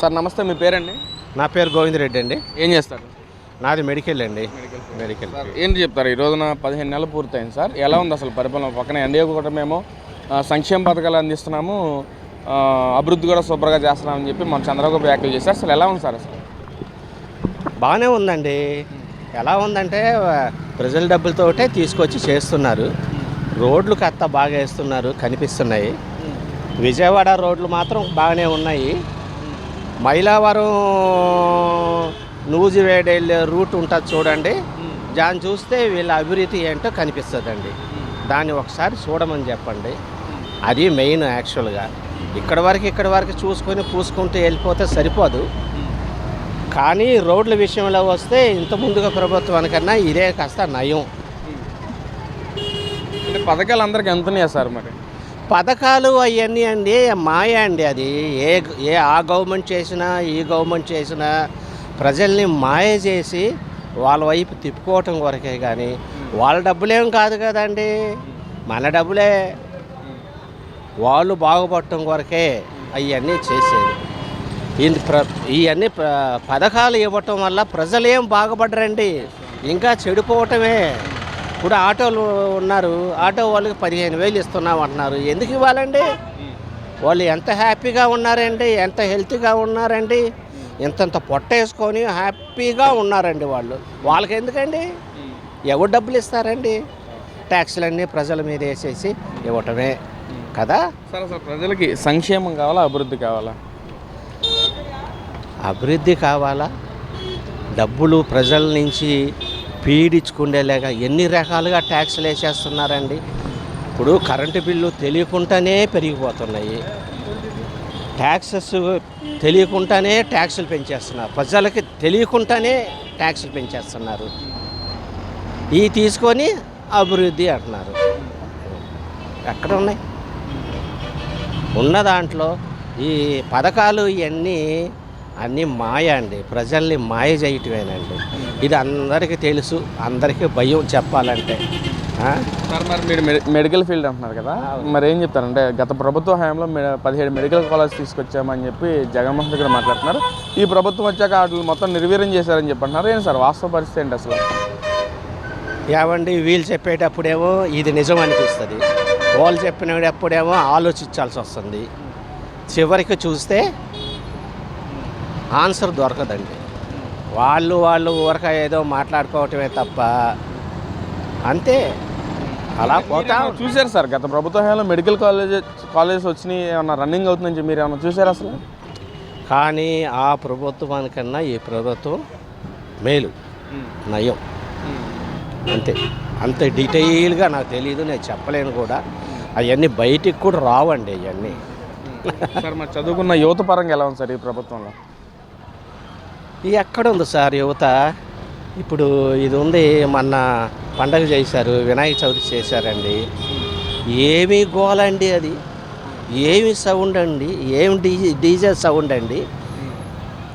Sir నమస్తే మీ పేరండి? నా పేరు గోవిందరెడ్డి అండి. ఏం చేస్తారు? నాది మెడికల్ అండి. మెడికల్ ఏంటి చెప్తారు? ఈ రోజున పదిహేను నెలలు పూర్తయింది సార్. ఎలా ఉంది అసలు పరిపాలన? పక్కన ఎన్డీఏ కూడా మేము సంక్షేమ పథకాలు అందిస్తున్నాము. అభివృద్ధి కూడా సూపర్గా చేస్తున్నామని చెప్పి మన చంద్రబాబు వ్యాఖ్యలు చేశారు. అసలు ఎలా ఉంది సార్ అసలు? బాగానే ఉందండి. ఎలా ఉందంటే ప్రజల డబ్బులతోటే తీసుకొచ్చి చేస్తున్నారు. రోడ్లు కత్త బాగా వేస్తున్నారు కనిపిస్తున్నాయి. విజయవాడ రోడ్లు మాత్రం బాగానే ఉన్నాయి. మైలావరం నూజివేడ్ రూట్ ఉంటుంది చూడండి. దాన్ని చూస్తే వీళ్ళ అభివృద్ధి ఏంటో కనిపిస్తుందండి. దాన్ని ఒకసారి చూడమని చెప్పండి. అది మెయిన్ యాక్చువల్గా. ఇక్కడ వరకు ఇక్కడ వరకు చూసుకొని పూసుకుంటూ వెళ్ళిపోతే సరిపోదు. కానీ రోడ్ల విషయంలో వస్తే ఇంత ముందుగా ప్రభుత్వానికన్నా ఇదే కాస్త నయం. పథకాలు అందరికి ఎంతున్నాయా సార్ మరి? పథకాలు అవన్నీ అండి మాయ అండి అది. ఏ ఏ ఆ గవర్నమెంట్ చేసినా ఈ గవర్నమెంట్ చేసినా ప్రజల్ని మాయ చేసి వాళ్ళ వైపు తిప్పుకోవటం వరకే కానీ వాళ్ళ డబ్బులేం కాదు కదండి. మన డబ్బులే. వాళ్ళు బాగుపడటం కొరకే అవన్నీ చేసేది. ఇది ప్ర ఇవన్నీ పథకాలు ఇవ్వటం వల్ల ప్రజలు ఏం బాగుపడరండి. ఇంకా చెడిపోవటమే. ఇప్పుడు ఆటోలు ఉన్నారు ఆటో వాళ్ళకి పదిహేను వేలు ఇస్తున్నాం అంటున్నారు. ఎందుకు ఇవ్వాలండి? వాళ్ళు ఎంత హ్యాపీగా ఉన్నారండి ఎంత హెల్తీగా ఉన్నారండి ఇంతంత పొట్ట వేసుకొని హ్యాపీగా ఉన్నారండి వాళ్ళు. వాళ్ళకి ఎందుకండి? ఎవరు డబ్బులు ఇస్తారండి? ట్యాక్సులన్నీ ప్రజల మీద వేసేసి ఇవ్వటమే కదా? సార్ అసలు ప్రజలకి సంక్షేమం కావాలా అభివృద్ధి కావాలా? అభివృద్ధి కావాలా? డబ్బులు ప్రజల నుంచి పీడించుకుండేలాగా ఎన్ని రకాలుగా ట్యాక్స్లు వేసేస్తున్నారండి. ఇప్పుడు కరెంటు బిల్లు తెలియకుండానే పెరిగిపోతున్నాయి. ట్యాక్సెస్ తెలియకుండానే ట్యాక్సులు పెంచేస్తున్నారు. ప్రజలకి తెలియకుండానే ట్యాక్సులు పెంచేస్తున్నారు. ఇవి తీసుకొని అభివృద్ధి అంటున్నారు. ఎక్కడ ఉన్నాయి? ఉన్న దాంట్లో ఈ పథకాలు ఇవన్నీ అన్నీ మాయ అండి. ప్రజల్ని మాయ చేయటమేనండి ఇది అందరికీ తెలుసు అందరికీ భయం చెప్పాలంటే? సార్ మరి మీరు మెడి- మెడికల్ ఫీల్డ్ అంటున్నారు కదా? మరి ఏం చెప్తారంటే గత ప్రభుత్వ హయాంలో పదిహేడు మెడికల్ కాలేజ్ తీసుకొచ్చామని చెప్పి జగన్మోహన్ రెడ్డి గారు మాట్లాడుతున్నారు. ఈ ప్రభుత్వం వచ్చాక వాటిని మొత్తం నిర్వీర్యం చేశారని చెప్పి అంటున్నారు ఏంటి సార్ వాస్తవ పరిస్థితి ఏంటి అసలు? ఏమండి వీళ్ళు చెప్పేటప్పుడేమో ఇది నిజం అనిపిస్తుంది. వాళ్ళు చెప్పినప్పుడేమో ఆలోచించాల్సి వస్తుంది. చివరికి చూస్తే ఆన్సర్ దొరకదండి. వాళ్ళు వాళ్ళు ఊరక ఏదో మాట్లాడుకోవటమే తప్ప అంతే. అలా పోతా చూశారు సార్ గత ప్రభుత్వ హయాంలో మెడికల్ కాలేజ్ కాలేజెస్ వచ్చినాయి ఏమన్నా రన్నింగ్ అవుతుందని చెప్పి మీరు ఏమన్నా చూసారు అసలు? కానీ ఆ ప్రభుత్వానికన్నా ఈ ప్రభుత్వం మేలు. నయం. అంతే. అంత డీటెయిల్గా నాకు తెలియదు నేను చెప్పలేను కూడా. అవన్నీ బయటికి కూడా రావండి అవన్నీ. సార్ మరి చదువుకున్న యువత పరంగా ఎలా ఉంది సార్ ఈ ప్రభుత్వంలో? ఎక్కడ ఉంది సార్ యువత? ఇప్పుడు ఇది ఉంది మొన్న పండగ చేశారు వినాయక చవితి చేశారండి. ఏమి గోలండి అది. ఏమి సౌండ్ అండి. ఏమి డీజే డీజే సౌండ్ అండి.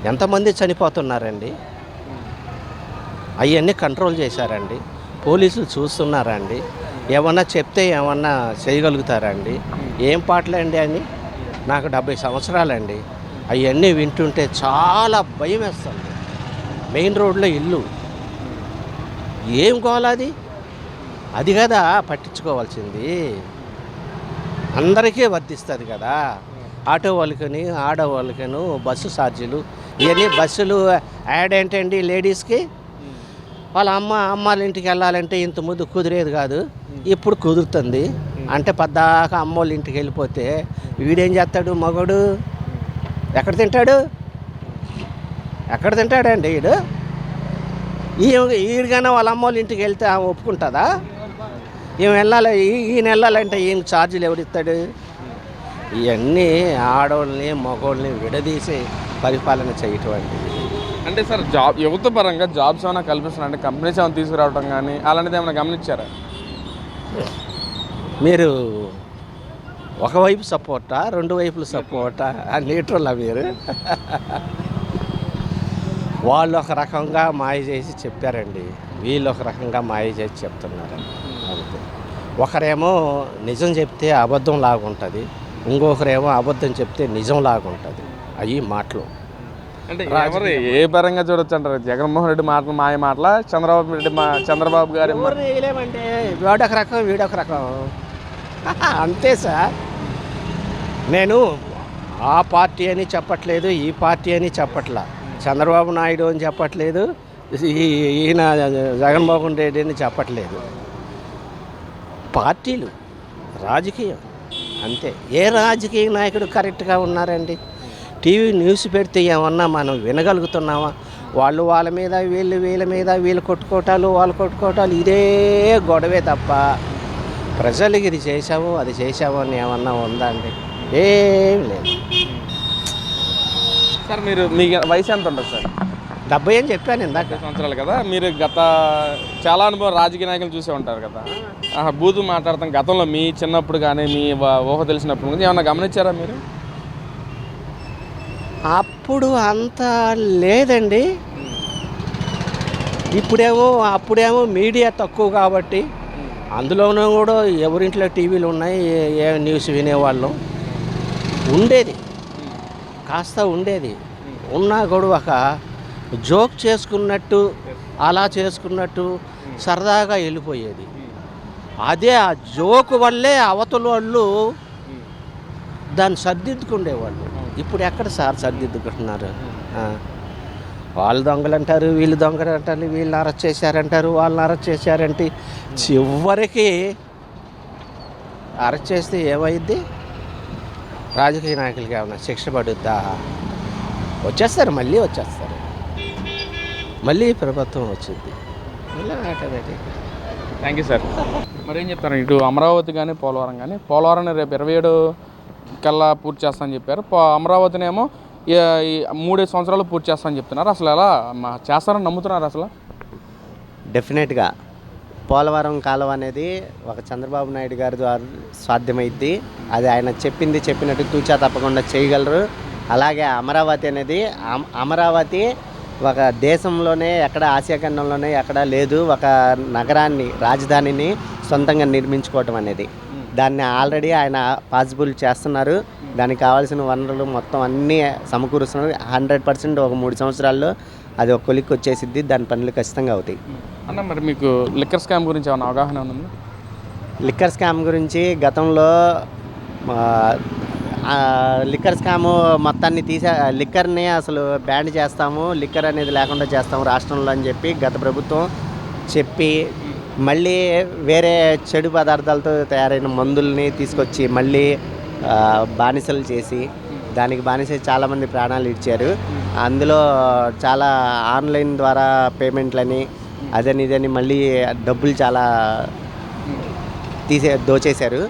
ఎంతమంది చనిపోతున్నారండి? అవన్నీ కంట్రోల్ చేశారండి. పోలీసులు చూస్తున్నారండి. ఏమన్నా చెప్తే ఏమన్నా చేయగలుగుతారండి. ఏం పాటలండి అని నాకు డెబ్బై సంవత్సరాలండి. అవన్నీ వింటుంటే చాలా భయం వేస్తుంది. మెయిన్ రోడ్లో ఇల్లు. ఏం గోలాది అది? కదా పట్టించుకోవాల్సింది. అందరికీ వర్తిస్తుంది కదా. ఆటో వాళ్ళకని ఆడవాళ్ళకను బస్సు ఛార్జీలు ఇవన్నీ బస్సులు యాడ్ ఏంటండి లేడీస్కి? వాళ్ళ అమ్మ అమ్మాళ్ళ ఇంటికి వెళ్ళాలంటే ఇంత ముందు కుదిరేది కాదు. ఇప్పుడు కుదురుతుంది. అంటే పద్దాక అమ్మోళ్ళ ఇంటికి వెళ్ళిపోతే వీడేం చేస్తాడు మగడు? ఎక్కడ తింటాడు? ఎక్కడ తింటాడండి వీడు ఈ ఈడికైనా వాళ్ళ అమ్మోళ్ళ ఇంటికి వెళ్తే ఆమె ఒప్పుకుంటుందా? ఈమె వెళ్ళాలి ఈ- ఈయన వెళ్ళాలంటే ఈయన ఛార్జీలు ఎవరిస్తాడు ఇవన్నీ ఆడవాళ్ళని మగవాళ్ళని విడదీసి పరిపాలన చేయటం అండి. అంటే సార్ జాబ్ యువత పరంగా జాబ్స్ ఏమైనా కల్పిస్తున్నారు? అంటే కంపెనీస్ ఏమైనా తీసుకురావడం కానీ అలాంటిది ఏమైనా గమనించారా? మీరు ఒకవైపు సపోర్టా రెండు వైపులు సపోర్టా? న్యూట్రల్ మీరు? వాళ్ళు ఒక రకంగా మాయ చేసి చెప్పారండి. వీళ్ళు ఒక రకంగా మాయ చేసి చెప్తున్నారు. అంతే. ఒకరేమో నిజం చెప్తే అబద్ధం లాగుంటుంది. ఇంకొకరేమో అబద్ధం చెప్తే నిజం లాగుంటుంది. అవి మాటలు. అంటే ఎవరు ఏ పరంగా చూడొచ్చు అంటారు జగన్మోహన్ రెడ్డి మాటలు మాయ మాటల? చంద్రబాబు రెడ్డి మా చంద్రబాబు గారి వీడొక రకం వీడొక రకం. అంతే సార్. నేను ఆ పార్టీ అని చెప్పట్లేదు ఈ పార్టీ అని చెప్పట్లా. చంద్రబాబు నాయుడు అని చెప్పట్లేదు ఈ- ఈయన జగన్మోహన్ రెడ్డి అని చెప్పట్లేదు. పార్టీలు రాజకీయం అంతే. ఏ రాజకీయ నాయకుడు కరెక్ట్గా ఉన్నారండి? టీవీ న్యూస్ పెడితే ఏమన్నా మనం వినగలుగుతున్నామా? వాళ్ళు వాళ్ళ మీద వీళ్ళు వీళ్ళ మీద వీళ్ళు కొట్టుకోవటాలు వాళ్ళు కొట్టుకోవటాలు ఇదే గొడవే తప్ప ప్రజలకి ఇది చేశాము అది చేశాము అని ఏమన్నా ఉందా అండి? ఏం లేదు. సార్ మీరు మీ వయసు ఎంత ఉంటుంది సార్? డెబ్బై అని చెప్పాను ఇందాక. సంవత్సరాలు కదా మీరు గత చాలా అనుభవం రాజకీయ నాయకులు చూసే ఉంటారు కదా. ఆహా, బూతు మాట్లాడతాం గతంలో మీ చిన్నప్పుడు కానీ మీ ఊహ తెలిసినప్పుడు కానీ ఏమన్నా గమనించారా మీరు? అప్పుడు అంత లేదండి. ఇప్పుడేమో అప్పుడేమో మీడియా తక్కువ కాబట్టి అందులోనూ కూడా ఎవరింట్లో టీవీలు ఉన్నాయి ఏ న్యూస్ వినేవాళ్ళం. ఉండేది. కాస్త ఉండేది. ఉన్నా కూడా ఒక జోక్ చేసుకున్నట్టు అలా చేసుకున్నట్టు సరదాగా వెళ్ళిపోయేది. అదే ఆ జోక్ వల్లే అవతల వాళ్ళు దాన్ని సర్దిద్దుకుండేవాళ్ళు. ఇప్పుడు ఎక్కడ సార్ సర్దిద్దుకుంటున్నారు? వాళ్ళు దొంగలు అంటారు వీళ్ళు దొంగలు అంటారు వీళ్ళు అరెస్ట్ చేశారంటారు వాళ్ళని అరెస్ట్ చేశారంటే చివరికి అరెస్ట్ చేస్తే ఏమైద్ది? రాజకీయ నాయకులకి ఏమన్నా శిక్ష పడుద్దా వచ్చేస్తారు మళ్ళీ వచ్చేస్తారు. మళ్ళీ ప్రభుత్వం వచ్చింది. మళ్ళీ ఆటోమేటిక్ థ్యాంక్ యూ సార్. మరి ఏం చెప్తారు? ఇటు అమరావతి కానీ పోలవరం కానీ పోలవరం రేపు ఇరవై ఏడు కల్లా పూర్తి చేస్తామని చెప్పారు. పో- అమరావతినేమో మూడేడు సంవత్సరాలు పూర్తి చేస్తామని చెప్తున్నారు. అసలు ఎలా చేస్తారని నమ్ముతున్నారు అసలు? డెఫినెట్గా పోలవరం కాలువ అనేది ఒక చంద్రబాబు నాయుడు గారి ద్వారా సాధ్యమైద్ది. అది ఆయన చెప్పింది చెప్పినట్టు తూచా తప్పకుండా చేయగలరు. అలాగే అమరావతి అనేది అమ- అమరావతి ఒక దేశంలోనే ఎక్కడ ఆసియా ఖండంలోనే ఎక్కడ లేదు. ఒక నగరాన్ని రాజధానిని సొంతంగా నిర్మించుకోవటం అనేది. దాన్ని ఆల్రెడీ ఆయన పాసిబుల్ చేస్తున్నారు. దానికి కావాల్సిన వనరులు మొత్తం అన్నీ సమకూరుస్తున్నారు. హండ్రెడ్ పర్సెంట్ ఒక మూడు సంవత్సరాల్లో అది ఒక కొలిక్కి వచ్చేసిద్ది దాని పనులు ఖచ్చితంగా అవుతాయి. అన్న మరి మీకు లిక్కర్ స్కామ్ గురించి ఏమైనా అవగాహన ఉందా? లిక్కర్ స్కామ్ గురించి గతంలో లిక్కర్ స్కామ్ మొత్తాన్ని తీసే లిక్కర్ని అసలు బ్యాన్ చేస్తాము లిక్కర్ అనేది లేకుండా చేస్తాము రాష్ట్రంలో అని చెప్పి గత ప్రభుత్వం చెప్పి మళ్ళీ వేరే చెడు పదార్థాలతో తయారైన మందుల్ని తీసుకొచ్చి మళ్ళీ బానిసలు చేసి దానికి బానిసే చాలామంది ప్రాణాలు ఇచ్చారు. అందులో చాలా ఆన్లైన్ ద్వారా పేమెంట్లని అదని ఇదని మళ్ళీ డబ్బులు చాలా తీసే దోచేశారు.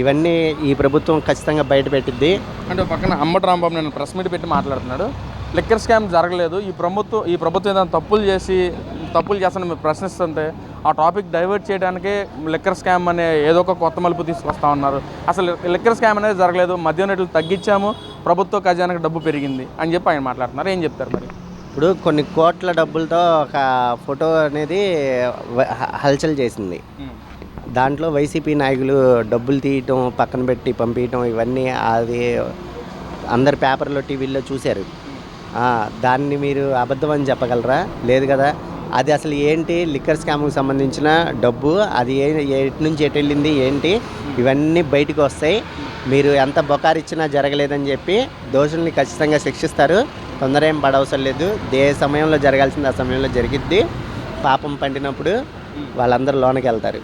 ఇవన్నీ ఈ ప్రభుత్వం ఖచ్చితంగా బయట పెట్టిద్ది. అంటే ఒక పక్కన అమ్మటి రాంబాబు నేను ప్రెస్ మీట్ పెట్టి మాట్లాడుతున్నాడు. లిక్కర్ స్కామ్ జరగలేదు. ఈ ప్రభుత్వం ఈ ప్రభుత్వం ఏదైనా తప్పులు చేసి తప్పులు చేస్తాను మీరు ప్రశ్నిస్తుంటే ఆ టాపిక్ డైవర్ట్ చేయడానికే లిక్కర్ స్కామ్ అనే ఏదో ఒక కొత్త మలుపు తీసుకొస్తా ఉన్నారు. అసలు లిక్కర్ స్కామ్ అనేది జరగలేదు. మద్యం రేట్లు తగ్గించాము. ప్రభుత్వ ఖజానాకి డబ్బు పెరిగింది అని చెప్పి ఆయన మాట్లాడుతున్నారు. ఏం చెప్తారు మరి? ఇప్పుడు కొన్ని కోట్ల డబ్బులతో ఒక ఫోటో అనేది హల్చల్ చేసింది. దాంట్లో వైసీపీ నాయకులు డబ్బులు తీయటం పక్కన పెట్టి పంపించటం ఇవన్నీ అది అందరు పేపర్లో టీవీల్లో చూశారు. దాన్ని మీరు అబద్ధం అని చెప్పగలరా? లేదు కదా? అది అసలు ఏంటి? లిక్కర్ స్కామ్కి సంబంధించిన డబ్బు అది ఏ ఎటు నుంచి ఎటు వెళ్ళింది ఏంటి? ఇవన్నీ బయటకు వస్తాయి. మీరు ఎంత బొకారిచ్చినా జరగలేదని చెప్పి దోషుల్ని ఖచ్చితంగా శిక్షిస్తారు. తొందర ఏం పడవసరం లేదు. ఏ సమయంలో జరగాల్సింది ఆ సమయంలో జరిగిద్ది. పాపం పండినప్పుడు వాళ్ళందరూ లోనకి వెళ్తారు.